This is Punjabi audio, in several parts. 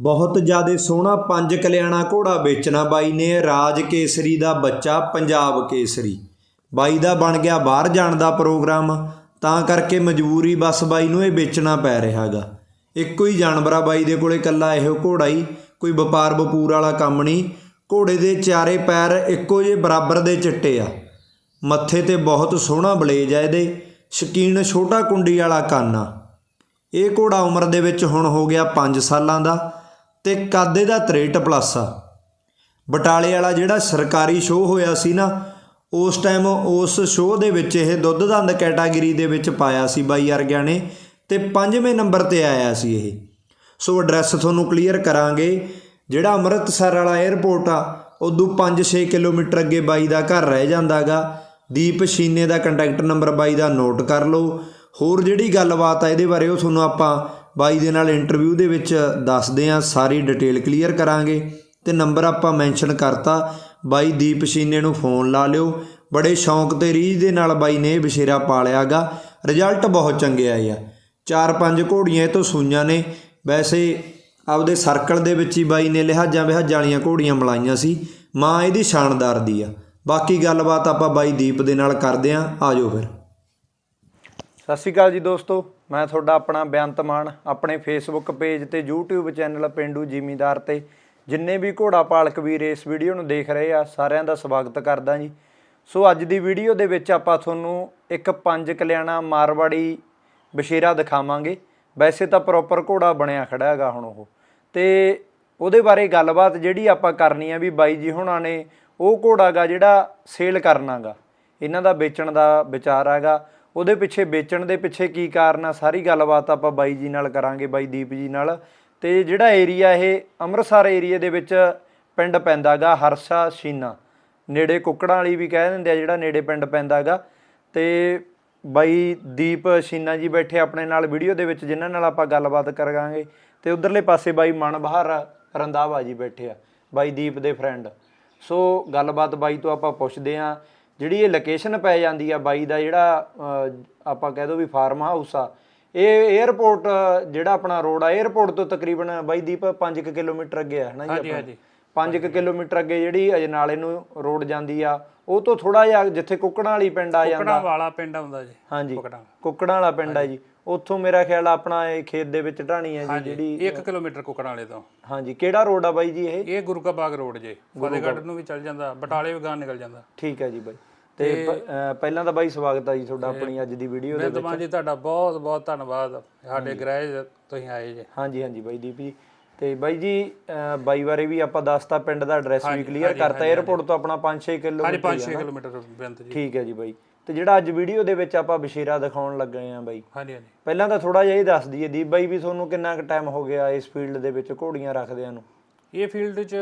ਬਹੁਤ ਜ਼ਿਆਦਾ ਸੋਹਣਾ ਪੰਜ ਕਲਿਆਣਾ ਘੋੜਾ ਵੇਚਣਾ ਬਾਈ ਨੇ, ਰਾਜ ਕੇਸਰੀ ਦਾ ਬੱਚਾ ਪੰਜਾਬ ਕੇਸਰੀ। ਬਾਈ ਦਾ ਬਣ ਗਿਆ ਬਾਹਰ ਜਾਣ ਦਾ ਪ੍ਰੋਗਰਾਮ, ਤਾਂ ਕਰਕੇ ਮਜਬੂਰੀ ਬਸ ਬਾਈ ਨੂੰ ਇਹ ਵੇਚਣਾ ਪੈ ਰਿਹਾਗਾ ਇੱਕੋ ਹੀ ਜਾਨਵਰ ਆ ਬਾਈ ਦੇ ਕੋਲੇ ਕੱਲਾ ਇਹੋ ਘੋੜਾ ਹੀ, ਕੋਈ ਵਪਾਰ ਵਪੂਰ ਵਾਲਾ ਕੰਮ ਨਹੀਂ। ਘੋੜੇ ਦੇ ਚਾਰੇ ਪੈਰ ਇੱਕੋ ਜਿਹੇ ਬਰਾਬਰ ਦੇ ਚਿੱਟੇ ਆ। ਮੱਥੇ ਤੇ ਬਹੁਤ ਸੋਹਣਾ ਬਲੇਜ ਆ ਇਹਦੇ, ਸ਼ਕੀਨ ਛੋਟਾ ਕੁੰਡੀ ਵਾਲਾ ਕੰਨ ਆ। ਇਹ ਘੋੜਾ ਉਮਰ ਦੇ ਵਿੱਚ ਹੁਣ ਹੋ ਗਿਆ 5 ਸਾਲਾਂ ਦਾ। ਤੇ ਕਾਦੇ ਦਾ 63 ਪਲੱਸ ਆ? ਬਟਾਲੇ ਵਾਲਾ ਜਿਹੜਾ ਸਰਕਾਰੀ ਸ਼ੋਅ ਹੋਇਆ ਸੀ ਨਾ, ਉਸ ਟਾਈਮ ਉਸ ਸ਼ੋਅ ਦੇ ਵਿੱਚ ਇਹ ਦੁੱਧ ਦੰਦ ਕੈਟਾਗਰੀ ਦੇ ਵਿੱਚ ਪਾਇਆ ਸੀ ਬਾਈ ਵਰਗਿਆਂ ਨੇ ਤੇ ਪੰਜਵੇਂ ਨੰਬਰ ਤੇ ਆਇਆ ਸੀ ਇਹ। ਸੋ ਐਡਰੈਸ ਤੁਹਾਨੂੰ ਕਲੀਅਰ ਕਰਾਂਗੇ। ਜਿਹੜਾ ਅੰਮ੍ਰਿਤਸਰ ਵਾਲਾ 에ਅਰਪੋਰਟ ਆ, ਉਦੋਂ 5-6 ਕਿਲੋਮੀਟਰ ਅੱਗੇ ਬਾਈ ਦਾ ਘਰ ਰਹਿ ਜਾਂਦਾਗਾ ਦੀਪ ਸ਼ੀਨੇ ਦਾ ਕੰਟੈਕਟ ਨੰਬਰ ਬਾਈ ਦਾ ਨੋਟ ਕਰ ਲਓ। ਹੋਰ ਜਿਹੜੀ ਗੱਲਬਾਤ ਆ, ਇਹਦੇ ਬਾਰੇ ਉਹ ਤੁਹਾਨੂੰ ਆਪਾਂ ਬਾਈ ਦੇ ਨਾਲ ਇੰਟਰਵਿਊ ਦੇ ਵਿੱਚ ਦੱਸਦੇ ਹਾਂ, ਸਾਰੀ ਡਿਟੇਲ ਕਲੀਅਰ ਕਰਾਂਗੇ। ਤੇ ਨੰਬਰ ਆਪਾਂ ਮੈਂਸ਼ਨ ਕਰਤਾ, ਬਾਈ ਦੀਪ ਸ਼ੀਨੇ ਨੂੰ ਫੋਨ ਲਾ ਲਿਓ। ਬੜੇ ਸ਼ੌਂਕ ਤੇ ਰੀਝ ਦੇ ਨਾਲ ਬਾਈ ਨੇ ਇਹ ਬਸ਼ੇਰਾ ਪਾਲਿਆਗਾ ਰਿਜ਼ਲਟ ਬਹੁਤ ਚੰਗੇ ਆਏ ਆ। ਚਾਰ ਪੰਜ ਘੋੜੀਆਂ ਇਹ ਤੋਂ ਸੂਈਆਂ ਨੇ। ਵੈਸੇ ਆਪਦੇ ਸਰਕਲ ਦੇ ਵਿੱਚ ਹੀ ਬਾਈ ਨੇ ਲਿਹਾਜ਼ਾਂ ਵਿਹਾਜ਼ਾਂ ਵਾਲੀਆਂ ਘੋੜੀਆਂ ਮਲਾਈਆਂ ਸੀ। ਮਾਂ ਇਹਦੀ ਸ਼ਾਨਦਾਰ ਦੀ ਆ। ਬਾਕੀ ਗੱਲਬਾਤ ਆਪਾਂ ਬਾਈ ਦੀਪ ਦੇ ਨਾਲ ਕਰਦੇ ਆਂ ਆਜੋ ਫਿਰ। ਸਤਿ ਸ਼੍ਰੀ ਅਕਾਲ ਜੀ ਦੋਸਤੋ। ਮੈਂ ਤੁਹਾਡਾ ਆਪਣਾ ਬੇਅੰਤ ਮਾਨ ਆਪਣੇ ਫੇਸਬੁੱਕ ਪੇਜ ਤੇ YouTube ਚੈਨਲ ਪਿੰਡੂ ਜ਼ਿਮੀਦਾਰ ਤੇ ਜਿੰਨੇ ਵੀ ਘੋੜਾ ਪਾਲਕ ਵੀਰ ਇਸ ਵੀਡੀਓ ਨੂੰ ਦੇਖ ਰਹੇ ਆ, ਸਾਰਿਆਂ ਦਾ ਸਵਾਗਤ ਕਰਦਾ ਜੀ। ਸੋ ਅੱਜ ਦੀ ਵੀਡੀਓ ਦੇ ਵਿੱਚ ਆਪਾਂ ਤੁਹਾਨੂੰ ਇੱਕ ਪੰਜ ਕਲਿਆਣਾ ਮਾਰਵਾੜੀ ਬਸ਼ੇਰਾ ਦਿਖਾਵਾਂਗੇ। ਵੈਸੇ ਤਾਂ ਪ੍ਰੋਪਰ ਘੋੜਾ ਬਣਿਆ ਖੜਾ ਹੈਗਾ ਹੁਣ ਉਹ। ਤੇ ਉਹਦੇ ਬਾਰੇ ਗੱਲਬਾਤ ਜਿਹੜੀ ਆਪਾਂ ਕਰਨੀ ਆ ਵੀ ਬਾਈ ਜੀ ਹੁਣਾਂ ਨੇ ਉਹ ਘੋੜਾਗਾ ਜਿਹੜਾ ਸੇਲ ਕਰਨਾਗਾ। ਇਹਨਾਂ ਦਾ ਵੇਚਣ ਦਾ ਵਿਚਾਰ ਹੈਗਾ। ਉਹਦੇ ਪਿੱਛੇ ਵੇਚਣ ਦੇ ਪਿੱਛੇ ਕੀ ਕਾਰਨ ਆ? ਸਾਰੀ ਗੱਲਬਾਤ ਆਪਾਂ ਬਾਈ ਜੀ ਨਾਲ ਕਰਾਂਗੇ, ਬਾਈ ਦੀਪ ਜੀ ਨਾਲ। ਤੇ ਜਿਹੜਾ ਏਰੀਆ ਇਹ ਅੰਮ੍ਰਿਤਸਰ ਏਰੀਆ ਦੇ ਵਿੱਚ ਪਿੰਡ ਪੈਂਦਾਗਾ, ਹਰਸਾ, ਸ਼ੀਨਾ। ਨੇੜੇ ਕੁੱਕੜਾਂ ਵਾਲੀ ਵੀ ਕਹਿ ਦਿੰਦੇ ਆ, ਜਿਹੜਾ ਨੇੜੇ ਪਿੰਡ ਪੈਂਦਾਗਾ। ਤੇ ਬਾਈ ਦੀਪ, ਸ਼ੀਨਾ ਜੀ ਬੈਠੇ ਆਪਣੇ ਨਾਲ ਵੀਡੀਓ ਦੇ ਵਿੱਚ, ਜਿਨ੍ਹਾਂ ਨਾਲ ਆਪਾਂ ਗੱਲਬਾਤ ਕਰਾਂਗੇ। ਤੇ ਉਧਰਲੇ ਪਾਸੇ ਬਾਈ ਮਨਬਹਾਰ ਰੰਦਾਵਾ ਜੀ ਬੈਠੇ ਆ, ਬਾਈ ਦੀਪ ਦੇ ਫਰੈਂਡ ਸੋ ਗੱਲਬਾਤ ਬਾਈ ਤੋਂ ਆਪਾਂ ਪੁੱਛਦੇ ਆ ਜਿਹੜੀ ਇਹ ਲੋਕੇਸ਼ਨ ਪੈ ਜਾਂਦੀ ਆ ਬਾਈ ਦਾ ਜਿਹੜਾ ਆਪਾਂ ਕਹਿ ਦੋ ਵੀ ਫਾਰਮ ਹਾਊਸ ਆ ਇਹ 에ਅਰਪੋਰਟ ਜਿਹੜਾ ਆਪਣਾ ਰੋਡ ਆ 에ਅਰਪੋਰਟ ਤੋਂ ਤਕਰੀਬਨ ਬਾਈ ਦੀਪ 5 ਕਿਲੋਮੀਟਰ ਅੱਗੇ ਆ ਹਨਾ ਜੀ ਹਾਂਜੀ ਹਾਂਜੀ। 5 ਕਿਲੋਮੀਟਰ ਅੱਗੇ ਜਿਹੜੀ ਅਜਨਾਲੇ ਨੂੰ ਰੋਡ ਜਾਂਦੀ ਆ ਉਹ ਤੋਂ ਥੋੜਾ ਜਿਹਾ ਜਿੱਥੇ ਕੁੱਕੜਾਂ ਵਾਲੀ ਪਿੰਡ ਆ ਜਾਂਦਾ। ਕੁਕੜਾ ਵਾਲਾ ਪਿੰਡ ਆਉਂਦਾ ਜੀ ਹਾਂਜੀ ਕੁਕੜਾ। ਕੁੱਕੜਾਂ ਵਾਲਾ ਪਿੰਡ ਆ ਜੀ। ਉੱਥੋਂ ਮੇਰਾ ਖਿਆਲ ਆਪਣਾ ਇਹ ਖੇਤ ਦੇ ਵਿੱਚ ਢਾਣੀ ਹੈ ਜੀ ਜਿਹੜੀ 1 ਕਿਲੋਮੀਟਰ ਕੁਕੜਾ ਵਾਲੇ ਤੋਂ। ਹਾਂਜੀ ਕਿਹੜਾ ਰੋਡ ਆ ਬਾਈ ਜੀ ਇਹ? ਇਹ ਗੁਰੂ ਕਾ ਬਾਗ ਰੋਡ ਜੇ ਫਤਿਹਗੜ੍ਹ ਨੂੰ ਵੀ ਚੱਲ ਜਾਂਦਾ ਬਟਾਲੇ ਵੀ ਗਾਂ ਨਿਕਲ ਜਾਂਦਾ। ਠੀਕ ਹੈ ਜੀ ਬਾਈ। ਤੇ ਪਹਿਲਾਂ ਤਾਂ ਬਾਈ ਸਵਾਗਤ ਆ ਜੀ ਤੁਹਾਡਾ ਆਪਣੀ ਅੱਜ ਦੀ ਵੀਡੀਓ ਦੇ ਮਿਹਰਬਾਨੀ ਜੀ ਤੁਹਾਡਾ ਬਹੁਤ ਬਹੁਤ ਧੰਨਵਾਦ। ਸਾਡੇ ਗ੍ਰਹਿ ਤੁਸੀਂ ਆਏ ਜੇ। ਹਾਂਜੀ ਹਾਂਜੀ ਬਾਈ ਦੀਪ ਜੀ। ਤੇ ਬਾਈ ਜੀ ਬਾਈ ਬਾਰੇ ਵੀ ਆਪਾਂ ਦੱਸਤਾ ਪਿੰਡ ਦਾ ਐਡਰੈਸ ਵੀ ਕਲੀਅਰ ਕਰਤਾ 에ਅਰਪੋਰਟ ਤੋਂ ਆਪਣਾ 5-6 ਹਾਂਜੀ ਕਿਲੋਮੀਟਰ 5-6 ਕਿਲੋਮੀਟਰ ਬੇਨਤ ਜੀ। ਠੀਕ ਹੈ ਜੀ ਬਾਈ। ਤੇ ਜਿਹੜਾ ਅੱਜ ਵੀਡੀਓ ਦੇ ਵਿੱਚ ਆਪਾਂ ਬਸ਼ੀਰਾ ਦਿਖਾਉਣ ਲੱਗੇ ਆ ਬਾਈ। ਹਾਂਜੀ ਹਾਂਜੀ। ਪਹਿਲਾਂ ਤਾਂ ਥੋੜਾ ਜਿਹਾ ਇਹ ਦੱਸ ਦਈਏ ਦੀਪ ਬਾਈ ਵੀ ਤੁਹਾਨੂੰ ਕਿੰਨਾ ਕੁ ਟਾਈਮ ਹੋ ਗਿਆ ਇਸ ਫੀਲਡ ਦੇ ਵਿੱਚ ਘੋੜੀਆਂ ਰੱਖਦਿਆਂ ਨੂੰ? ਇਹ ਫੀਲਡ 'ਚ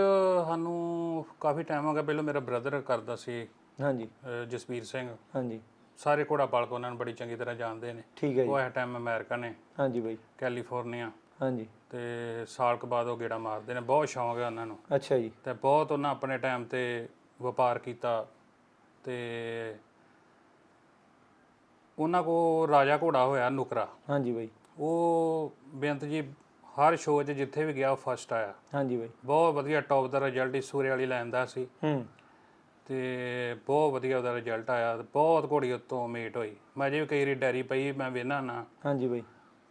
ਸਾਨੂੰ ਕਾਫੀ ਟਾਈਮ ਹੋ ਗਿਆ। ਪਹਿਲਾਂ ਮੇਰਾ ਬ੍ਰਦਰ ਕਰਦਾ ਸੀ ਹਾਂਜੀ। ਜਸਵੀਰ ਸਿੰਘ। ਹਾਂਜੀ। ਸਾਰੇ ਘੋੜਾ ਪਾਲਕ ਉਹਨਾਂ ਨੂੰ ਬੜੀ ਚੰਗੀ ਤਰ੍ਹਾਂ ਜਾਣਦੇ ਨੇ। ਠੀਕ ਹੈ ਜੀ। ਉਹ ਇਸ ਟਾਈਮ ਅਮਰੀਕਾ ਨੇ। ਹਾਂਜੀ ਬਾਈ। ਕੈਲੀਫੋਰਨੀਆ। ਹਾਂਜੀ। ਤੇ ਸਾਲ ਕੁ ਬਾਅਦ ਉਹ ਗੇੜਾ ਮਾਰਦੇ ਨੇ। ਬਹੁਤ ਸ਼ੌਂਕ ਹੈ ਉਹਨਾਂ ਨੂੰ। ਅੱਛਾ ਜੀ। ਤੇ ਬਹੁਤ ਉਹਨਾਂ ਆਪਣੇ ਟਾਈਮ ਤੇ ਵਪਾਰ ਕੀਤਾ। ਤੇ ਉਹਨਾਂ ਕੋ ਰਾਜਾ ਘੋੜਾ ਹੋਇਆ ਨੁਕਰਾ। ਹਾਂਜੀ ਬਾਈ। ਉਹ ਬੇਅੰਤ ਜੀ ਹਰ ਸ਼ੋਅ 'ਚ ਜਿੱਥੇ ਵੀ ਗਿਆ ਉਹ ਫਸਟ ਆਇਆ। ਹਾਂਜੀ ਬਾਈ। ਬਹੁਤ ਵਧੀਆ ਟੌਪ ਦਾ ਰਿਜ਼ਲਟ ਇਸ ਸੂਰੇ ਵਾਲੀ ਦਾ ਸੀ। ਹੂੰ। ਤੇ ਬਹੁਤ ਵਧੀਆ ਉਹਦਾ ਰਿਜ਼ਲਟ ਆਇਆ ਬਹੁਤ ਘੋੜੀ ਉੱਤੋਂ ਮੀਟ ਹੋਈ। ਮੈਂ ਜੇ ਕਈ ਵਾਰੀ ਡੈਰੀ ਪਈ ਮੈਂ ਵੇਨਾ ਨਾ ਹਾਂਜੀ ਬਾਈ।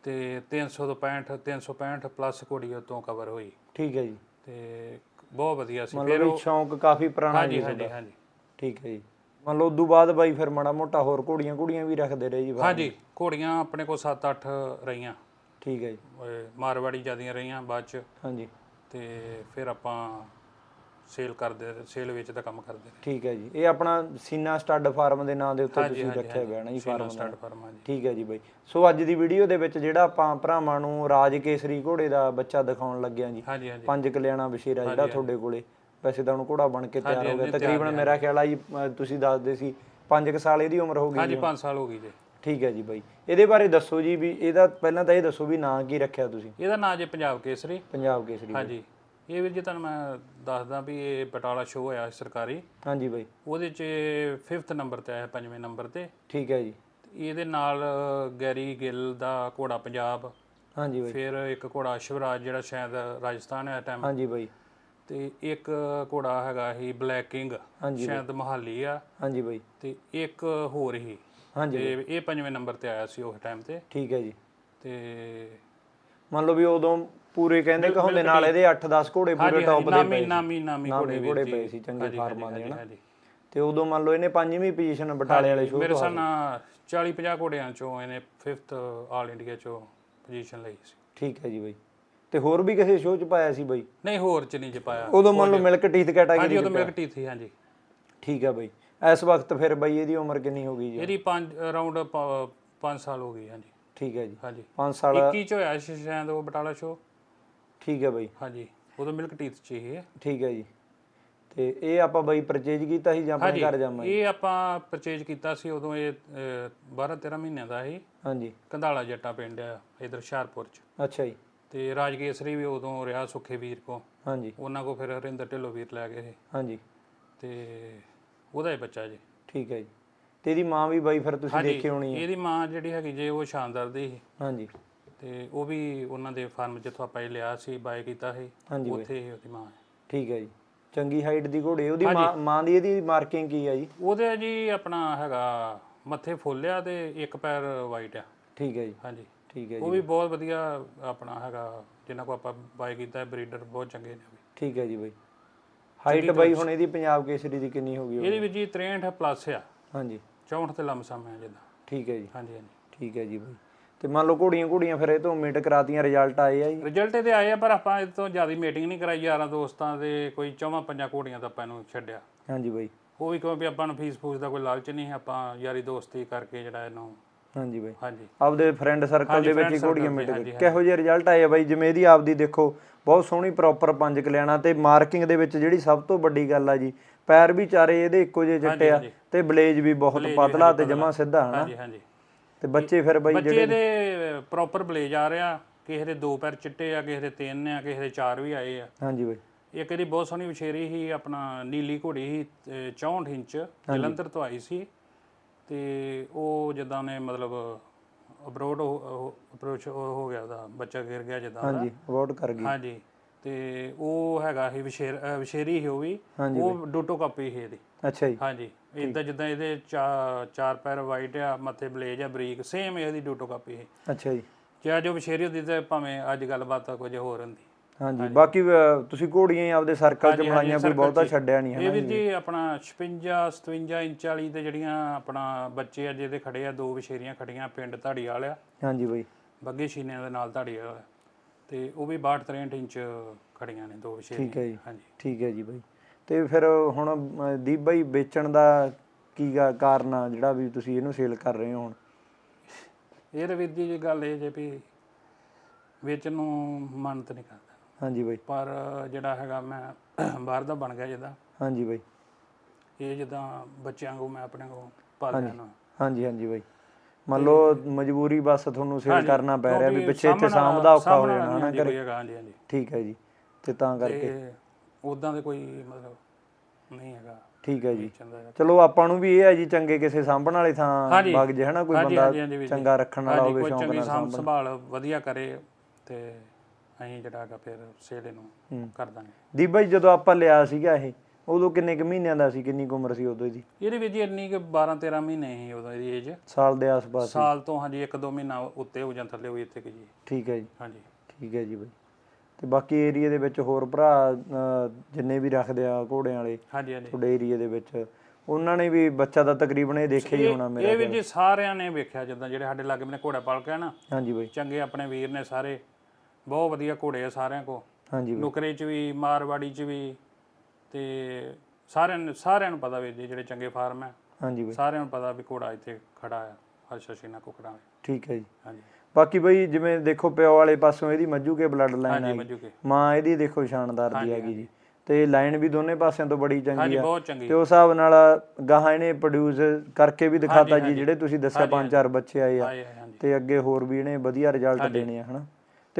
ਤੇ 300 ਤੋਂ 65 365 ਪਲੱਸ ਘੋੜੀ ਉੱਤੋਂ ਕਵਰ ਹੋਈ। ਠੀਕ ਹੈ ਜੀ। ਤੇ ਬਹੁਤ ਵਧੀਆ ਸੀ। ਲਓ ਵੀ ਸ਼ੌਂਕ ਕਾਫੀ ਪੁਰਾਣਾ ਜੀ ਹਾਂਜੀ ਹਾਂਜੀ। ਠੀਕ ਹੈ ਜੀ। ਮੰਨ ਲਓ ਉਦੋਂ ਬਾਅਦ ਬਾਈ ਫਿਰ ਮਾੜਾ ਮੋਟਾ ਹੋਰ ਘੋੜੀਆਂ ਘੋੜੀਆਂ ਵੀ ਰੱਖਦੇ ਰਹੇ ਜੀ ਬਾਹਰ। ਹਾਂਜੀ ਘੋੜੀਆਂ ਆਪਣੇ ਕੋਲ 7-8 ਰਹੀਆਂ। ਠੀਕ ਹੈ ਜੀ। ਇਹ ਮਾਰਵਾੜੀ ਜਿਆਦੀਆਂ ਰਹੀਆਂ ਬਾਅਦ ਚ। ਹਾਂਜੀ। ਤੇ ਫਿਰ ਆਪਾਂ ਸੇਲ ਕਰਦੇ ਸੇਲ ਵਿੱਚ ਦਾ ਕੰਮ ਕਰਦੇ ਰਹੇ। ਠੀਕ ਹੈ ਜੀ। ਇਹ ਆਪਣਾ ਸੀਨਾ ਸਟੱਡ ਫਾਰਮ ਦੇ ਨਾਂ ਦੇ ਉੱਤੇ ਹਾਂਜੀ, ਤੁਸੀਂ ਹਾਂਜੀ, ਰੱਖਿਆ ਹੋਇਆ ਨਾ ਜੀ ਸੀਨਾ ਫਾਰਮ ਸਟਾਰਟ ਫਾਰਮ ਹਾਂਜੀ। ਠੀਕ ਹੈ ਜੀ ਬਾਈ। ਸੋ ਅੱਜ ਦੀ ਵੀਡੀਓ ਦੇ ਵਿੱਚ ਜਿਹੜਾ ਆਪਾਂ ਭਰਾਵਾਂ ਨੂੰ ਰਾਜ ਕੇਸਰੀ ਘੋੜੇ ਦਾ ਬੱਚਾ ਦਿਖਾਉਣ ਲੱਗਿਆ ਜੀ। ਹਾਂਜੀ ਹਾਂਜੀ। ਪੰਜ ਕਲਿਆਣਾ ਬਸ਼ੀਰਾ ਜਿਹੜਾ ਤੁਹਾਡੇ ਕੋਲੇ। ਵੈਸੇ ਤਾਂ ਹੁਣ ਘੋੜਾ ਬਣ ਕੇ ਤਿਆਰ ਹੋ ਗਿਆ। ਤਕਰੀਬਨ ਮੇਰਾ ਖਿਆਲ ਆ ਜੀ ਤੁਸੀਂ ਦੱਸਦੇ ਸੀ 5 ਸਾਲ ਇਹਦੀ ਉਮਰ ਹੋ ਗਈ ਹਾਂਜੀ 5 ਸਾਲ ਹੋ ਗਈ ਜੇ। ਠੀਕ ਹੈ ਜੀ ਬਾਈ। ਇਹਦੇ ਬਾਰੇ ਦੱਸੋ ਜੀ ਵੀ ਇਹਦਾ ਪਹਿਲਾਂ ਤਾਂ ਇਹ ਦੱਸੋ ਵੀ ਨਾਂ ਕੀ ਰੱਖਿਆ ਤੁਸੀਂ। ਇਹਦਾ ਨਾਂ ਜੇ ਪੰਜਾਬ ਕੇਸਰੀ। ਪੰਜਾਬ ਕੇਸਰੀ ਹਾਂਜੀ। ਇਹ ਵੀਰ ਜੀ ਤੁਹਾਨੂੰ ਮੈਂ ਦੱਸਦਾ ਵੀ ਇਹ ਬਟਾਲਾ ਸ਼ੋਅ ਹੋਇਆ ਸਰਕਾਰੀ। ਹਾਂਜੀ ਬਾਈ। ਉਹਦੇ 'ਚ 5th ਨੰਬਰ ਤੇ ਆਇਆ ਪੰਜਵੇਂ ਨੰਬਰ ਤੇ। ਠੀਕ ਹੈ ਜੀ। ਇਹਦੇ ਨਾਲ ਗੈਰੀ ਗਿੱਲ ਦਾ ਘੋੜਾ ਪੰਜਾਬ। ਹਾਂਜੀ ਬਾਈ। ਫਿਰ ਇੱਕ ਘੋੜਾ ਸ਼ਿਵਰਾਜ ਜਿਹੜਾ ਸ਼ਾਇਦ ਰਾਜਸਥਾਨ ਹੈ ਟਾਈਮ ਹਾਂਜੀ ਬਾਈ। ਤੇ ਇੱਕ ਘੋੜਾ ਹੈਗਾ ਹੀ ਬਲੈਕ ਕਿੰਗ ਹਾਂਜੀ ਸ਼ਾਇਦ ਮਹਾਲੀ ਆ। ਹਾਂਜੀ ਬਾਈ। ਤੇ ਇੱਕ ਹੋਰ ਹੀ ਹਾਂਜੀ ਤੇ ਇਹ ਪੰਜਵੇਂ ਨੰਬਰ ਤੇ ਆਇਆ ਸੀ ਉਸ ਟਾਈਮ ਤੇ। ਠੀਕ ਹੈ ਜੀ। ਤੇ ਮੰਨ ਲਓ ਵੀ ਉਦੋਂ ਪੂਰੇ ਕਹਿੰਦੇ ਕਹੋਂਦੇ ਨਾਲ ਇਹਦੇ 8-10 ਘੋੜੇ ਪੂਰੇ ਟੌਪ ਦੇ ਨਾਮੀ ਪਏ ਨਾਮੀ ਨਾਮੀ ਘੋੜੇ ਘੋੜੇ ਪਏ ਸੀ ਚੰਗੇ ਫਾਰਮਾਂ ਦੇ ਹਾਂਜੀ, ਹਨਾ। ਤੇ ਉਦੋਂ ਮੰਨ ਲਓ ਇਹਨੇ ਪੰਜਵੀਂ ਪੋਜੀਸ਼ਨ ਬਟਾਲੇ ਵਾਲੇ ਸ਼ੋਅ ਮੇਰੇ ਹਿਸਾਬ ਨਾਲ 40 50 ਘੋੜਿਆਂ ਚੋਂ ਇਹਨੇ 5th ਆਲ ਇੰਡੀਆ ਚੋਂ ਪੋਜੀਸ਼ਨ ਲਈ ਸੀ। ਠੀਕ ਹੈ ਜੀ ਬਾਈ। ਤੇ ਹੋਰ ਵੀ ਕਿਸੇ ਸ਼ੋਅ 'ਚ ਪਾਇਆ ਸੀ ਬਾਈ? ਨਹੀਂ ਹੋਰ ਚ ਨਹੀਂ ਜ ਪਾਇਆ। ਉਦੋਂ ਮੰਨ ਲਓ ਮਿਲਕ ਟੀਥ ਕੈਟਾਗਰੀ ਹਾਂਜੀ ਉਦੋਂ ਮਿਲਕ ਟੀਥ ਸੀ ਹਾਂਜੀ। ਠੀਕ ਹੈ ਬਾਈ। ਇਸ ਵਕਤ ਫਿਰ ਬਾਈ ਇਹਦੀ ਉਮਰ ਕਿੰਨੀ ਹੋ ਗਈ ਜੀ? ਇਹਦੀ 5 ਅਰਾਊਂਡ 5 ਸਾਲ ਹੋ ਗਈ ਹਾਂਜੀ। ਠੀਕ ਹੈ ਜੀ। ਹਾਂਜੀ। 5 ਸਾਲ 21 ਚ ਹੋਇਆ ਸੀ ਸ਼ਾਇਦ ਉਹ ਬਟਾਲਾ ਸ਼ੋ ਠੀਕ ਹੈ ਬਾਈ। ਹਾਂਜੀ ਉਦੋਂ ਮਿਲਕ ਟੀਥ ਚ ਹੀ ਹੈ। ਠੀਕ ਹੈ ਜੀ। ਤੇ ਇਹ ਆਪਾਂ ਬਾਈ ਪਰਚੇਜ ਕੀਤਾ ਸੀ ਜਾਂ ਆਪਣੇ ਘਰ ਜਾਵਾਂ ਇਹ ਆਪਾਂ ਪਰਚੇਜ ਕੀਤਾ ਸੀ ਉਦੋਂ ਇਹ 12 13 ਮਹੀਨਿਆਂ ਦਾ ਸੀ ਹਾਂਜੀ। ਕੰਧਾਲਾ ਜੱਟਾ ਪਿੰਡ ਆ ਇਧਰ ਹੁਸ਼ਿਆਰਪੁਰ ਚ। ਅੱਛਾ ਜੀ। ਤੇ ਰਾਜਕੇਸਰੀ ਵੀ ਉਦੋਂ ਰਿਹਾ ਸੁੱਖੇ ਵੀਰ ਕੋ। ਹਾਂਜੀ। ਉਹਨਾਂ ਕੋ ਫਿਰ ਹਰਿੰਦਰ ਢਿੱਲੋਂ ਵੀਰ ਲੈ ਗਏ ਹਾਂਜੀ। ਤੇ ਉਹਦਾ ਹੀ ਬੱਚਾ ਜੀ। ਠੀਕ ਹੈ ਜੀ। ਤੇ ਇਹਦੀ ਮਾਂ ਵੀ ਬਾਈ ਫਿਰ ਤੁਸੀਂ ਦੇਖੀ ਹੋਣੀ ਹੈ। ਇਹਦੀ ਮਾਂ ਜਿਹੜੀ ਹੈਗੀ ਜੇ ਉਹ ਸ਼ਾਨਦਾਰ ਦੀ ਸੀ। ਹਾਂਜੀ। ਤੇ ਉਹ ਵੀ ਉਹਨਾਂ ਦੇ ਫਾਰਮ ਜਿੱਥੋਂ ਆਪਾਂ ਇਹ ਲਿਆ ਸੀ ਬਾਏ ਕੀਤਾ ਸੀ ਉੱਥੇ ਹੀ ਉਹਦੀ ਮਾਂ ਹੈ। ਠੀਕ ਹੈ ਜੀ। ਚੰਗੀ ਹਾਈਟ ਦੀ ਘੋੜੀ ਉਹਦੀ ਮਾਂ ਦੀ ਇਹਦੀ ਮਾਰਕਿੰਗ ਕੀ ਆ ਜੀ? ਉਹਦੇ ਜੀ ਆਪਣਾ ਹੈਗਾ ਮੱਥੇ ਫੁੱਲਿਆ ਤੇ ਇੱਕ ਪੈਰ ਵਾਈਟ ਆ। ਠੀਕ ਹੈ ਜੀ। ਹਾਂਜੀ। ਠੀਕ ਹੈ ਉਹ ਜੀ। ਵੀ ਬਹੁਤ ਵਧੀਆ ਆਪਣਾ ਹੈਗਾ ਜਿੰਨਾ ਕੋ ਆਪਾਂ ਬਾਏ ਕੀਤਾ ਬਰੀਡਰ ਬਹੁਤ ਚੰਗੇ ਨੇ ਉਹ। ਠੀਕ ਹੈ ਜੀ ਬਾਈ। ਹਾਈਟ ਬਾਈ ਹੁਣ ਇਹਦੀ ਪੰਜਾਬ ਕੇਸਰੀ ਦੀ ਕਿੰਨੀ ਹੋ ਗਈ? ਇਹਦੀ ਵੀ ਜੀ 63 ਪਲੱਸ ਆ। ਹਾਂਜੀ। 64 ਤੇ ਲਮਸਮ ਹੈ ਜਿੱਦਾਂ। ਠੀਕ ਹੈ ਜੀ। ਹਾਂਜੀ ਹਾਂਜੀ। ਠੀਕ ਹੈ ਜੀ ਬਾਈ। ਤੇ ਮੰਨ ਲਓ ਘੋੜੀਆਂ ਘੋੜੀਆਂ ਫਿਰ ਇਹ ਤੋਂ ਮਿੰਟ ਕਰਾਤੀਆਂ ਰਿਜ਼ਲਟ ਆਏ ਆ ਜੀ? ਰਿਜ਼ਲਟ ਇਹਦੇ ਆਏ ਆ ਪਰ ਆਪਾਂ ਇਹ ਤੋਂ ਜ਼ਿਆਦਾ ਮੀਟਿੰਗ ਨਹੀਂ ਕਰਾਈ। ਯਾਰਾਂ ਦੋਸਤਾਂ ਦੇ ਕੋਈ ਚੌਵਾਂ ਪੰਜਾਂ ਕੋੜੀਆਂ ਤਾਂ ਆਪਾਂ ਇਹਨੂੰ ਛੱਡਿਆ। ਹਾਂਜੀ ਬਾਈ। ਉਹ ਵੀ ਕਿਉਂ ਵੀ ਆਪਾਂ ਨੂੰ ਫੀਸ ਫੂਸ ਦਾ ਕੋਈ ਲਾਲਚ ਨਹੀਂ ਆਪਾਂ ਯਾਰੀ ਦੋਸਤੀ ਕਰਕੇ ਜਿਹੜਾ ਇਹਨੂੰ ਹਾਂਜੀ ਬਾਈ। ਹਾਂਜੀ। ਆਪਦੇ ਫਰੈਂਡ ਸਰਕਲ ਦੇ ਵਿੱਚ ਹੀ ਘੋੜੀਆਂ ਮਿਟ ਹਾਂਜੀ, ਕਿਹੋ ਜਿਹੇ ਰਿਜ਼ਲਟ ਆਏ ਆ ਬਾਈ? ਜਿਵੇਂ ਇਹਦੀ ਆਪਦੀ ਦੇਖੋ ਬਹੁਤ ਸੋਹਣੀ ਪ੍ਰੋਪਰ ਪੰਜ ਕਲਿਆਣਾ ਤੇ ਮਾਰਕਿੰਗ ਦੇ ਵਿੱਚ ਜਿਹੜੀ ਸਭ ਤੋਂ ਵੱਡੀ ਗੱਲ ਆ ਜੀ ਪੈਰ ਵੀ ਚਾਰੇ ਇਹਦੇ ਇੱਕੋ ਜਿਹੇ ਚਿੱਟੇ ਆ। ਤੇ ਬਲੇਜ ਵੀ ਬਹੁਤ ਪਤਲਾ ਤੇ ਜਮਾ ਸਿੱਧਾ ਹਨਾ? ਹਾਂਜੀ ਹਾਂਜੀ। ਤੇ ਬੱਚੇ ਫਿਰ ਬਾਈ ਬੱਚੇ ਦੇ ਪ੍ਰੋਪਰ ਬਲੇਜ ਆ ਰਿਹਾ ਕਿਸੇ ਦੇ ਦੋ ਪੈਰ ਚਿੱਟੇ ਆ ਕਿਸੇ ਦੇ ਤਿੰਨ ਆ ਕਿਸੇ ਦੇ ਚਾਰ ਵੀ ਆਏ ਆ। ਹਾਂਜੀ ਬਾਈ। ਇੱਕ ਇਹਦੀ ਬਹੁਤ ਸੋਹਣੀ ਵਿਸ਼ੇਰੀ ਸੀ ਆਪਣਾ ਨੀਲੀ ਘੋੜੀ ਸੀ ਤੇ 64 ਇੰਚ ਜਲੰਧਰ ਤੋਂ ਆਈ ਸੀ। ਤੇ ਉਹ ਜਿੱਦਾਂ ਨੇ ਮਤਲਬ ਅਬਰੋਡ ਅਪਰੋਚ ਹੋ ਗਿਆ ਉਹਦਾ ਬੱਚਾ ਗਿਰ ਗਿਆ ਜਿੱਦਾਂ। ਹਾਂਜੀ ਅਵਾਰਡ ਕਰ ਗਈ। ਹਾਂਜੀ ਤੇ ਉਹ ਹੈਗਾ ਸੀ ਵਿਸ਼ੇਰ ਵਿਸ਼ੇਰੀ ਸੀ ਉਹ ਵੀ। ਉਹ ਡੋਟੋ ਕਾਪੀ ਸੀ ਇਹਦੀ। ਅੱਛਾ ਜੀ। ਹਾਂਜੀ ਇਦਾਂ ਜਿੱਦਾਂ ਇਹਦੇ ਚਾਰ ਪੈਰ ਵਾਈਟ ਆ ਮੱਥੇ ਬਲੇਜ ਆ ਬਰੀਕ ਸੇਮ ਇਹਦੀ ਡੋਟੋ ਕਾਪੀ ਸੀ। ਅੱਛਾ ਜੀ। ਜੇ ਜੋ ਵਿਸ਼ੇਰੀ ਹੁੰਦੀ ਤੇ ਭਾਵੇਂ ਅੱਜ ਗੱਲਬਾਤ ਕੁਝ ਹੋਰ ਹੁੰਦੀ। ਹਾਂਜੀ ਬਾਕੀ ਤੁਸੀਂ ਘੋੜੀਆਂ ਹੀ ਆਪਦੇ ਸਰਕਲ 'ਚ ਬਣਾਈਆਂ ਕੋਈ ਬਹੁਤਾ ਛੱਡਿਆ ਨਹੀਂ ਹੈ ਇਹ ਵੀ ਜੀ ਆਪਣਾ 56 57 ਇੰਚ ਵਾਲੀ ਤੇ ਜਿਹੜੀਆਂ ਆਪਣਾ ਬੱਚੇ ਆ ਜਿਹਦੇ ਖੜੇ ਆ ਦੋ ਵਿਸ਼ੇਰੀਆਂ ਖੜੀਆਂ ਪਿੰਡ ਧਾੜੀ ਵਾਲਿਆ। ਹਾਂਜੀ ਬਾਈ। ਬੱਗੇ ਸ਼ੀਨਿਆਂ ਦੇ ਨਾਲ ਧਾੜੀ ਵਾਲਾ। ਤੇ ਉਹ ਵੀ 62 63 ਇੰਚ ਖੜੀਆਂ ਨੇ ਦੋ ਵਿਸ਼ੇਰੀਆਂ ਠੀਕ ਹੈ ਜੀ। ਹਾਂਜੀ। ਠੀਕ ਹੈ ਜੀ ਬਾਈ। ਤੇ ਫਿਰ ਹੁਣ ਦੀਪ ਬਾਈ ਵੇਚਣ ਦਾ ਕੀ ਗਾ- ਕਾਰਨ ਆ ਜਿਹੜਾ ਵੀ ਤੁਸੀਂ ਇਹਨੂੰ ਸੇਲ ਕਰ ਰਹੇ ਹੋ ਹੁਣ? ਇਹ ਤਾਂ ਵੀਰ ਜੀ ਜੀ ਗੱਲ ਇਹ ਜੇ ਵੀ ਵੇਚਣ ਨੂੰ ਮਨ ਤਾਂ ਨਹੀਂ ਕਰਦਾ ਹਾਂਜੀ ਬਾਈ। ਪਰ ਜਿਹੜਾ ਹੈਗਾ ਮੈਂ ਬਾਹਰ ਦਾ ਬਣ ਗਿਆ ਜਿੱਦਾਂ। ਹਾਂਜੀ ਬਾਈ। ਇਹ ਜਿੱਦਾਂ ਬੱਚਿਆਂ ਨੂੰ ਮੈਂ ਆਪਣੇ ਕੋਲ ਪਾਲਿਆ ਨਾ ਹਾਂਜੀ ਹਾਂਜੀ ਬਾਈ। ਮੰਨ ਲਓ ਮਜਬੂਰੀ ਬਸ ਤੁਹਾਨੂੰ ਸੇਲ ਕਰਨਾ ਪੈ ਰਿਹਾ ਵੀ ਪਿੱਛੇ ਇੱਥੇ ਸਾਂਭਦਾ ਔਖਾ ਹੋ ਜਾਣਾ ਹਨਾ ਹੈਗਾ ਹਾਂਜੀ ਹਾਂਜੀ। ਠੀਕ ਹੈ ਜੀ। ਤੇ ਤਾਂ ਕਰਕੇ। ਉਦਾਂ ਦੇ ਕੋਈ ਮਤਲਬ ਨਹੀਂ ਹੈਗਾ। ਠੀਕ ਹੈ ਜੀ। ਚਲੋ ਆਪਾਂ ਨੂੰ ਵੀ ਇਹ ਹੈ ਜੀ ਚੰਗੇ ਕਿਸੇ ਸਾਂਭਣ ਵਾਲੇ ਥਾਂ। ਵਗ ਜੇ ਹਨਾ? ਕੋਈ ਬੰਦਾ। ਚੰਗਾ ਰੱਖਣ ਵਾਲਾ ਹੋਵੇ ਸ਼ੌਂਕ ਨਾਲ ਸਾਂਭ ਸੰਭਾਲ ਵਧੀਆ ਕਰੇ ਤੇ ਅਸੀਂ ਜਿਹੜਾ ਹੈਗਾ ਫਿਰ ਸੇਲ ਹੂੰ। ਨੂੰ ਕਰ ਦਾਂਗੇ। ਦੀਪ ਬਾਈ ਜਦੋਂ ਆਪਾਂ ਲਿਆ ਸੀਗਾ ਇਹ ਉਦੋਂ ਕਿੰਨੇ ਕੁ ਮਹੀਨਿਆਂ ਦਾ ਸੀ ਕਿੰਨੀ ਕੁ ਉਮਰ ਸੀ ਉਦੋਂ ਦੀ? ਇਹਦੇ ਵਿੱਚ ਜੀ ਇੰਨੀ ਕਿ 12 13 ਮਹੀਨੇ ਸੀ ਉਦੋਂ ਇਹਦੀ ਏਜ ਸਾਲ ਦੇ ਆਸ-ਪਾਸ ਸਾਲ ਤੋਂ ਹਾਂਜੀ 1-2 ਮਹੀਨਾ ਉੱਤੇ ਹੋ ਜਾਂ ਥੱਲੇ ਹੋਈ ਇੱਥੇ ਕਿ ਜੀ। ਠੀਕ ਹੈ ਜੀ। ਹਾਂਜੀ। ਠੀਕ ਹੈ ਜੀ ਬਾਈ। ਤੇ ਬਾਕੀ ਏਰੀਆ ਦੇ ਵਿੱਚ ਹੋਰ ਭਰਾ ਅਹ, ਜਿੰਨੇ ਵੀ ਰੱਖਦੇ ਆ ਘੋੜਿਆਂ ਵਾਲੇ ਹਾਂਜੀ ਹਾਂਜੀ। ਤੁਹਾਡੇ ਏਰੀਆ ਦੇ ਵਿੱਚ ਉਹਨਾਂ ਨੇ ਵੀ ਬੱਚਾ ਦਾ ਤਕਰੀਬਨ ਇਹ ਦੇਖਿਆ ਹੀ ਹੋਣਾ ਮੇਰਾ ਇਹ ਵੀ ਜੀ ਸਾਰਿਆਂ ਨੇ ਵੇਖਿਆ ਜਿੱਦਾਂ ਜਿਹੜੇ ਸਾਡੇ ਲਾਗੇ ਮੈਨੇ ਘੋੜਾ ਪਾਲ ਕੇ ਆ ਨਾ। ਹਾਂਜੀ ਬਾਈ। ਚੰਗੇ ਆਪਣੇ ਵੀਰ ਨੇ ਸਾਰੇ ਬਹੁਤ ਵਧੀਆ ਘੋੜੇ ਆ ਸਾਰਿਆਂ ਕੋ ਹਾਂਜੀ ਬਾਈ। ਨੁਕਰੇ ਚ ਵੀ ਮਾਰਵਾੜੀ ਚ ਵੀ ਤੇ ਸਾਰਿਆਂ ਨੂੰ ਸਾਰਿਆਂ ਨੂੰ ਪਤਾ ਵੀ ਜੀ ਜਿਹੜੇ ਚੰਗੇ ਫਾਰਮ ਹੈ ਹਾਂਜੀ ਬਾਈ। ਸਾਰਿਆਂ ਨੂੰ ਪਤਾ ਵੀ ਘੋੜਾ ਇੱਥੇ ਖੜਾ ਆ ਹਰਸ਼ਾ ਸ਼ੀਨਾ ਕੋ ਖੜਾ ਹੈ ਠੀਕ ਹੈ ਜੀ। ਹਾਂਜੀ। ਬਾਕੀ ਬਈ ਜਿਵੇਂ ਦੇਖੋ ਪਿਓ ਵਾਲੇ ਪਾਸੋਂ ਇਹਦੀ ਮੱਜੂ ਕੇ ਬਲੱਡ ਲਾਈਨ ਕੇ। ਮਾਂ ਇਹਦੀ ਦੇਖੋ ਸ਼ਾਨਦਾਰ ਦੀ ਹੈਗੀ ਜੀ। ਤੇ ਲਾਈਨ ਵੀ ਦੋਨੇ ਪਾਸਿਆਂ ਤੋਂ ਬੜੀ ਚੰਗੀ ਹਾਂਜੀ ਆ। ਬਹੁਤ ਚੰਗੀ। ਤੇ ਉਸ ਹਿਸਾਬ ਨਾਲ ਗਾਹਾਂ ਇਹਨੇ ਪ੍ਰੋਡਿਊਸ ਕਰਕੇ ਵੀ ਦਿਖਾਤਾ ਜੀ ਜਿਹੜੇ ਤੁਸੀਂ ਦੱਸਿਆ ਪੰਜ ਚਾਰ ਬੱਚੇ ਆਏ ਆ। ਤੇ ਅੱਗੇ ਹੋਰ ਵੀ ਇਹਨੇ ਵਧੀਆ ਰਿਜ਼ਲਟ ਦੇਣੇ ਆ ਹਨਾ?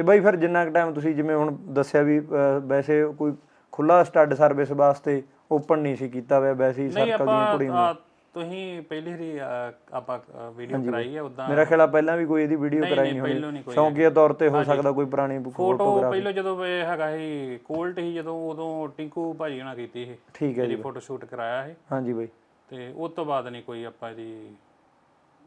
ਤੇ ਬਾਈ ਫਿਰ ਜਿੰਨਾ ਕੁ ਟਾਈਮ ਤੁਸੀਂ ਜਿਵੇਂ ਹੁਣ ਦੱਸਿਆ ਵੀ ਵੈਸੇ ਕੋਈ ਖੁੱਲਾ ਸਟੱਡ ਸਰਵਿਸ ਵਾਸਤੇ ਓਪਨ ਨਹੀਂ ਸੀ ਕੀਤਾ ਹੋਇਆ ਵੈਸੇ ਹੀ ਸਰਕਲ ਦੀਆਂ ਕੁੜੀਆਂ ਆਹ ਤੁਸੀਂ ਪਹਿਲੀ ਵਾਰੀ ਆਪਾਂ ਵੀਡੀਓ ਕਰਾਈ ਹੈ ਉਦਾਂ ਮੇਰਾ ਖਿਆਲ ਆ ਪਹਿਲਾਂ ਵੀ ਕੋਈ ਇਹਦੀ ਵੀਡੀਓ ਕਰਾਈ ਨਹੀਂ, ਹੋਣੀ। ਕੋਈ ਸ਼ੌਂਕੀਆ ਤੌਰ ਤੇ ਹੋ ਸਕਦਾ ਕੋਈ ਪੁਰਾਣੀ ਫੋਟੋ ਫੋਟੋਗ੍ਰਾਫ ਪਹਿਲਾਂ ਜਦੋਂ ਇਹ ਹੈਗਾ ਸੀ ਕੋਲਟ ਸੀ ਜਦੋਂ ਉਦੋਂ ਟਿੰਕੂ ਭਾਜੀ ਨਾਲ ਕੀਤੀ ਸੀ। ਠੀਕ ਹੈ ਜੀ। ਫੋਟੋ ਸ਼ੂਟ ਕਰਾਇਆ ਸੀ। ਹਾਂਜੀ ਬਾਈ। ਤੇ ਉਸ ਤੋਂ ਬਾਅਦ ਨਹੀਂ ਕੋਈ ਆਪਾਂ ਇਹਦੀ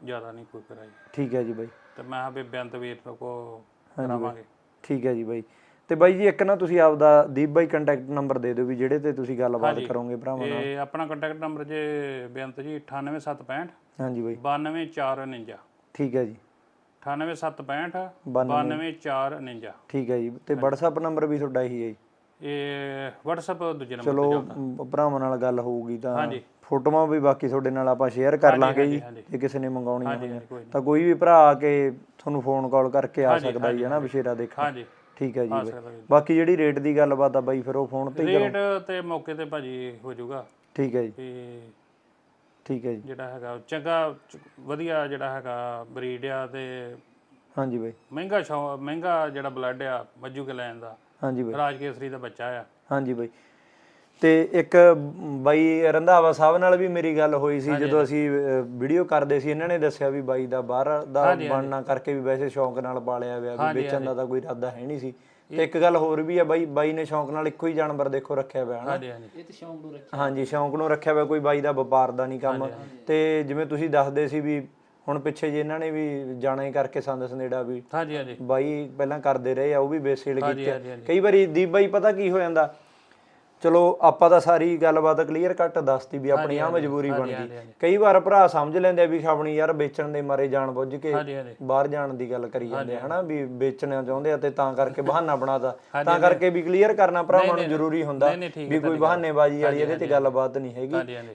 ਜ਼ਿਆਦਾ ਨਹੀਂ ਕੋਈ ਕਰਾਈ। ਠੀਕ ਹੈ ਜੀ ਬਾਈ। ਤੇ ਮੈਂ ਕਿਹਾ ਵੀ ਬੇਅੰਤ ਵੀਰ ਕੋ ਕਰਾਵਾਂਗੇ। ਠੀਕ ਹੈ ਜੀ ਬਾਈ। ਤੇ ਬਾਈ ਜੀ ਇੱਕ ਨਾ ਤੁਸੀਂ ਆਪਦਾ ਦੀਪ ਬਾਈ ਕੰਟੈਕਟ ਨੰਬਰ ਦੇ ਦਿਓ ਵੀ ਜਿਹੜੇ ਤੇ ਤੁਸੀਂ ਗੱਲਬਾਤ ਕਰੋਗੇ ਭਰਾਵਾਂ ਨਾਲ। ਇਹ ਆਪਣਾ ਕੰਟੈਕਟ ਨੰਬਰ ਜੇ ਬੇਅੰਤ ਜੀ 98765 ਹਾਂਜੀ ਬਾਈ। 92449 ਠੀਕ ਹੈ ਜੀ। 98765 92449 ਠੀਕ ਹੈ ਜੀ। ਤੇ WhatsApp ਨੰਬਰ ਵੀ ਤੁਹਾਡਾ ਇਹੀ ਹੈ ਜੀ। ਇਹ WhatsApp ਦੂਜੇ ਨੰਬਰ ਚਲੋ ਮ, ਭਰਾਵਾਂ ਨਾਲ ਗੱਲ ਹੋਊਗੀ ਤਾਂ ਹਾਂਜੀ। ਫੋਟੋਆਂ ਵੀ ਬਾਕੀ ਤੁਹਾਡੇ ਨਾਲ ਆਪਾਂ ਸ਼ੇਅਰ ਕਰ ਲਾਂਗੇ ਜੀ। ਜੇ ਕਿਸੇ ਨੇ ਮੰਗਾਉਣੀਆਂ ਹੋਈਆਂ। ਤਾਂ ਕੋਈ ਵੀ ਭਰਾ ਆ ਕੇ ਤੁਹਾਨੂੰ ਫੋਨ ਕਾਲ ਕਰਕੇ ਆ ਸਕਦਾ ਜੀ ਹਨਾ ਵਿਸ਼ੇਰਾ ਦੇਖਣ। ਹਾਂਜੀ। ਠੀਕ ਹੈ ਜੀ। ਬਾਕੀ ਜਿਹੜੀ ਰੇਟ ਦੀ ਗੱਲਬਾਤ ਆ ਬਾਈ ਫਿਰ ਉਹ ਫੋਨ ਤੇ ਹੀ ਕਰੋ। ਰੇਟ ਤੇ ਮੌਕੇ ਤੇ ਭਾਜੀ ਹੋ ਜਾਊਗਾ। ਠੀਕ ਹੈ ਜੀ। ਠੀਕ ਹੈ ਜੀ। ਜਿਹੜਾ ਹੈਗਾ ਚੰਗਾ ਵਧੀਆ ਜਿਹੜਾ ਹੈਗਾ ਬਰੀਡ ਆ ਤੇ ਹਾਂਜੀ ਬਾਈ। ਮਹਿੰਗਾ ਮਹਿੰਗਾ ਜਿਹੜਾ ਬਲੱਡ ਆ ਮੱਜੂ ਕੇ ਲੈਣ ਦਾ। ਹਾਂਜੀ ਬਾਈ। ਰਾਜ ਕੇਸਰੀ ਦਾ ਬੱਚਾ ਆ। ਹਾਂਜੀ ਬਾਈ। ਤੇ ਇੱਕ ਬਾਈ ਰੰਧਾਵਾ ਸਾਹਿਬ ਨਾਲ ਵੀ ਮੇਰੀ ਗੱਲ ਹੋਈ ਸੀ ਜਦੋਂ ਅਸੀਂ ਵੀਡੀਓ ਕਰਦੇ ਸੀ ਇਹਨਾਂ ਨੇ ਦੱਸਿਆ ਵੀ ਬਾਈ ਦਾ ਬਾਹਰ ਦਾ ਬਣਨਾ ਕਰਕੇ ਵੀ ਵੈਸੇ ਸ਼ੌਂਕ ਨਾਲ ਪਾਲਿਆ ਹੋਇਆ ਵੀ ਵੇਚਣ ਦਾ ਤਾਂ ਕੋਈ ਇਰਾਦਾ ਹੈ ਨਹੀਂ ਸੀ। ਤੇ ਇੱਕ ਗੱਲ ਹੋਰ ਵੀ ਆ ਬਾਈ ਬਾਈ ਨੇ ਸ਼ੌਂਕ ਨਾਲ ਇੱਕੋ ਹੀ ਜਾਨਵਰ ਦੇਖੋ ਰੱਖਿਆ ਹੋਇਆ ਹਨਾ? ਹਾਂਜੀ ਸ਼ੌਂਕ ਨੂੰ ਰੱਖਿਆ। ਹੋਇਆ ਕੋਈ ਬਾਈ ਦਾ ਵਪਾਰ ਦਾ ਨਹੀਂ ਕੰਮ। ਤੇ ਜਿਵੇਂ ਤੁਸੀਂ ਦੱਸਦੇ ਸੀ ਵੀ ਹੁਣ ਪਿੱਛੇ ਜੇ ਇਹਨਾਂ ਨੇ ਵੀ ਜਾਣਾ ਹੀ ਕਰਕੇ ਸੰਦ ਸੰਦੇੜਾ ਵੀ ਹਾਂਜੀ ਹਾਂਜੀ। ਬਾਈ ਪਹਿਲਾਂ ਕਰਦੇ ਰਹੇ ਆ ਉਹ ਵੀ ਬੇਸੇਲ ਕੀਤੇ। ਕਈ ਵਾਰੀ ਦੀਪ ਬਾਈ ਪਤਾ ਕੀ ਹੋ ਜਾਂਦਾ? ਚਲੋ ਆਪਾਂ ਤਾਂ ਸਾਰੀ ਗੱਲਬਾਤ ਕਲੀਅਰ ਕੱਟ ਦੱਸਤੀ ਵੀ ਆਪਣੀ ਆ ਮਜਬੂਰੀ ਬਣ ਗਈ ਕਈ ਵਾਰ ਭਰਾ ਸਮਝ ਲੈਂਦੇ ਆ ਵੀ ਆਪਣੀ ਯਾਰ ਵੇਚਣ ਦੇ ਮਾਰੇ ਜਾਣ ਬੁੱਝ ਕੇ ਬਾਹਰ ਜਾਣ ਦੀ ਗੱਲ ਕਰੀ ਜਾਂਦੇ ਹਨਾ ਵੀ ਵੇਚਣਾ ਚਾਹੁੰਦੇ ਆ ਤੇ ਤਾਂ ਕਰਕੇ ਬਹਾਨਾ ਬਣਾਤਾ। ਤਾਂ ਕਰਕੇ ਵੀ ਕਲੀਅਰ ਕਰਨਾ ਭਰਾਵਾਂ ਨੂੰ ਜ਼ਰੂਰੀ ਹੁੰਦਾ ਵੀ ਕੋਈ ਬਹਾਨੇਬਾਜ਼ੀ ਵਾਲੀ ਇਹਦੇ ਤੇ ਗੱਲਬਾਤ ਨਹੀਂ ਹੈਗੀ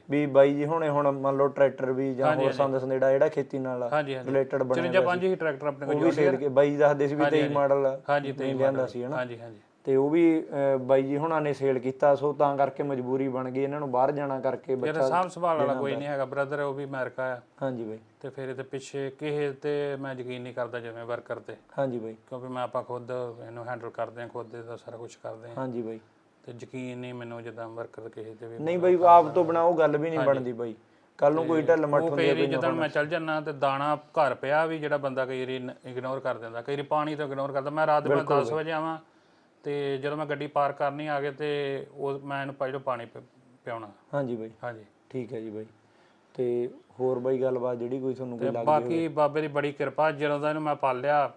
ਵੀ ਬਾਈ ਜੀ ਹੁਣੇ ਹੁਣ ਮੰਨ ਲਓ ਟਰੈਕਟਰ ਵੀ ਜਾਂ ਹੋਰ ਸੰਦ ਸੰਦੇੜਾ ਜਿਹੜਾ ਖੇਤੀ ਨਾਲ ਰਿਲੇਟਡ ਬਣਿਆ 54 ਪੰਜ ਹੀ ਟਰੈਕਟਰ ਆਪਣੇ ਕੋਲ ਕੇ ਬਾਈ ਦੱਸਦੇ ਸੀ ਵੀ 23 ਮਾਡਲ ਹਾਂਜੀ ਤੇ ਲਿਆਂਦਾ ਸੀ ਹਨਾ। ਹਾਂਜੀ ਹਾਂਜੀ। ਤੇ ਉਹ ਵੀ ਬਾਈ ਜੀ ਹੁਣਾਂ ਨੇ ਸੇਲ ਕੀਤਾ ਸੋ ਤਾਂ ਕਰਕੇ ਮਜਬੂਰੀ ਬਣ ਗਈ ਇਹਨਾਂ ਨੂੰ ਬਾਹਰ ਜਾਣਾ ਕਰਕੇ ਬੱਚਾ ਜਿਹੜਾ ਸਾਂਭ ਸੰਭਾਲ ਵਾਲਾ ਕੋਈ ਨਹੀਂ ਹੈਗਾ ਬ੍ਰਦਰ ਉਹ ਵੀ ਅਮਰੀਕਾ ਆ। ਹਾਂਜੀ ਬਾਈ। ਤੇ ਫਿਰ ਇਹਦੇ ਪਿੱਛੇ ਕਿਸੇ ਤੇ ਮੈਂ ਯਕੀਨ ਨਹੀਂ ਕਰਦਾ ਜਿਵੇਂ ਵਰਕਰ ਤੇ। ਹਾਂਜੀ ਬਾਈ। ਕਿਉਂਕਿ ਮੈਂ ਆਪਾਂ ਖੁਦ ਇਹਨੂੰ ਹੈਂਡਲ ਕਰਦੇ ਆ ਖੁਦ ਇਹਦਾ ਸਾਰਾ ਕੁਝ ਕਰਦੇ ਆ ਹਾਂਜੀ ਬਾਈ। ਤੇ ਯਕੀਨ ਨਹੀਂ ਮੈਨੂੰ ਜਿੱਦਾਂ ਵਰਕਰ ਕਿਸੇ ਤੇ ਵੀ ਨਹੀਂ ਬਾਈ ਆਪ ਤੋਂ ਉਹ ਗੱਲ ਵੀ ਨਹੀਂ ਬਣਦੀ ਬਾਈ। ਕੱਲ ਨੂੰ ਕੋਈ ਢਿੱਲ ਮੱਠ ਹੁੰਦੀ ਕਈ ਹੈ ਵਾਰੀ ਜਦੋਂ ਮੈਂ ਚੱਲ ਜੰਨਾ ਤੇ ਦਾਣਾ ਘਰ ਪਿਆ ਵੀ ਜਿਹੜਾ ਬੰਦਾ ਕਈ ਵਾਰੀ ਇਗਨੋਰ ਕਰ ਦਿੰਦਾ ਕਈ ਵਾਰੀ ਪਾਣੀ ਤੋਂ ਇਗਨੋਰ ਕਰਦਾ। ਮੈਂ ਰਾਤ ਦੇ ਮੈਂ 10 ਵਜੇ ਆਵਾਂ ਤੇ ਜਦੋਂ ਮੈਂ ਗੱਡੀ ਪਾਰਕ ਕਰਨੀ ਆ ਗਏ ਤੇ ਉਹ ਮੈਂ ਇਹਨੂੰ ਪਹਿਲਾਂ ਪਾਣੀ ਪਿ- ਪਿਆਉਣਾ। ਹਾਂਜੀ ਬਾਈ। ਹਾਂਜੀ। ਠੀਕ ਹੈ ਜੀ ਬਾਈ। ਤੇ ਹੋਰ ਬਾਈ ਗੱਲਬਾਤ ਜਿਹੜੀ ਕੋਈ ਤੁਹਾਨੂੰ ਕੋਈ ਲੱਗਦੀ ਬਾਕੀ ਬਾਬੇ ਦੀ ਬੜੀ ਕਿਰਪਾ ਜਦੋਂ ਦਾ ਇਹਨੂੰ ਮੈਂ ਪਾਲਿਆ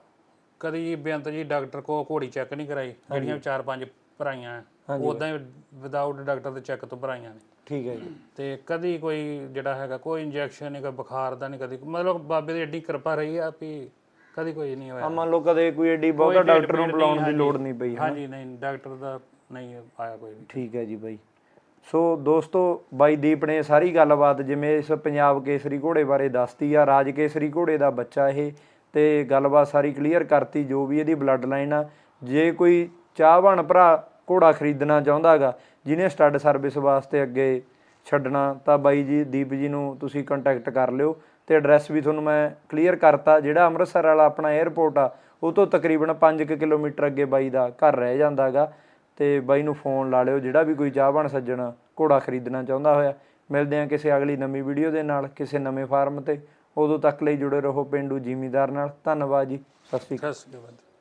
ਕਦੀ ਬੇਅੰਤ ਜੀ ਡਾਕਟਰ ਕੋ ਘੋੜੀ ਚੈੱਕ ਨਹੀਂ ਕਰਾਈ ਜਿਹੜੀਆਂ ਚਾਰ ਪੰਜ ਭਰਾਈਆਂ ਉਦਾਂ ਹੀ ਵਿਦਆਊਟ ਡਾਕਟਰ ਦੇ ਚੈੱਕ ਤੋਂ ਭਰਾਈਆਂ ਨੇ। ਠੀਕ ਹੈ ਜੀ। ਤੇ ਕਦੀ ਕੋਈ ਜਿਹੜਾ ਹੈਗਾ ਕੋਈ ਇੰਜੈਕਸ਼ਨ ਨਹੀਂ ਕੋਈ ਬੁਖਾਰ ਦਾ ਨਹੀਂ ਕਦੀ ਮਤਲਬ ਬਾਬੇ ਦੀ ਏਡੀ ਕਿਰਪਾ ਰਹੀ ਆ ਵੀ ਕਦੀ ਕੋਈ ਨਹੀਂ ਆ ਹੋਇਆ ਮੰਨ ਲਓ ਕਦੇ ਕੋਈ ਐਡੀ ਬਹੁਤਾ ਡਾਕਟਰ ਨੂੰ ਬੁਲਾਉਣ ਦੀ ਲੋੜ ਨਹੀਂ ਪਈ ਹਾਂਜੀ ਨਹੀਂ ਡਾਕਟਰ ਦਾ ਨਹੀਂ ਆਇਆ ਕੋਈ ਵੀ। ਠੀਕ ਹੈ ਜੀ ਬਾਈ। ਸੋ ਦੋਸਤੋ ਬਾਈ ਦੀਪ ਨੇ ਸਾਰੀ ਗੱਲਬਾਤ ਜਿਵੇਂ ਇਸ ਪੰਜਾਬ ਕੇਸਰੀ ਘੋੜੇ ਬਾਰੇ ਦੱਸਤੀ ਆ ਰਾਜ ਕੇਸਰੀ ਘੋੜੇ ਦਾ ਬੱਚਾ ਇਹ ਤੇ ਗੱਲਬਾਤ ਸਾਰੀ ਕਲੀਅਰ ਕਰਤੀ ਜੋ ਵੀ ਇਹਦੀ ਬਲੱਡ ਲਾਈਨ ਆ। ਜੇ ਕੋਈ ਚਾਹਵਾਨ ਭਰਾ ਘੋੜਾ ਖਰੀਦਣਾ ਚਾਹੁੰਦਾਗਾ ਜਿਹਨੇ ਸਟੱਡ ਸਰਵਿਸ ਵਾਸਤੇ ਅੱਗੇ ਛੱਡਣਾ ਤਾਂ ਬਾਈ ਜੀ ਦੀਪ ਜੀ ਨੂੰ ਤੁਸੀਂ ਕੰਟੈਕਟ ਕਰ ਲਿਓ। ਤੇ ਐਡਰੈਸ ਵੀ ਤੁਹਾਨੂੰ ਮੈਂ ਕਲੀਅਰ ਕਰਤਾ, ਜਿਹੜਾ ਅੰਮ੍ਰਿਤਸਰ ਵਾਲਾ ਆਪਣਾ 에ਅਰਪੋਰਟ ਆ, ਉਹ ਤੋਂ ਤਕਰੀਬਨ 5 ਕਿਲੋਮੀਟਰ ਅੱਗੇ ਬਾਈ ਦਾ ਘਰ ਰਹਿ ਜਾਂਦਾ ਹੈਗਾ। ਤੇ ਬਾਈ ਨੂੰ ਫੋਨ ਲਾ ਲਿਓ, ਜਿਹੜਾ ਵੀ ਕੋਈ ਚਾਹਵਾਨ ਸੱਜਣ ਘੋੜਾ ਖਰੀਦਣਾ ਚਾਹੁੰਦਾ ਹੋਇਆ, ਮਿਲਦੇ ਹਾਂ ਕਿਸੇ ਅਗਲੀ ਨਵੀਂ ਵੀਡੀਓ ਦੇ ਨਾਲ, ਕਿਸੇ ਨਵੇਂ ਫਾਰਮ ਤੇ। ਉਦੋਂ ਤੱਕ ਲਈ ਜੁੜੇ ਰਹੋ ਪਿੰਡੂ ਜ਼ਿਮੀਦਾਰ ਨਾਲ। ਧੰਨਵਾਦ ਜੀ। ਸਤਿ ਸ਼੍ਰੀ ਅਕਾਲ। ਸਤਿ ਸ਼੍ਰੀ ਅਕਾਲ।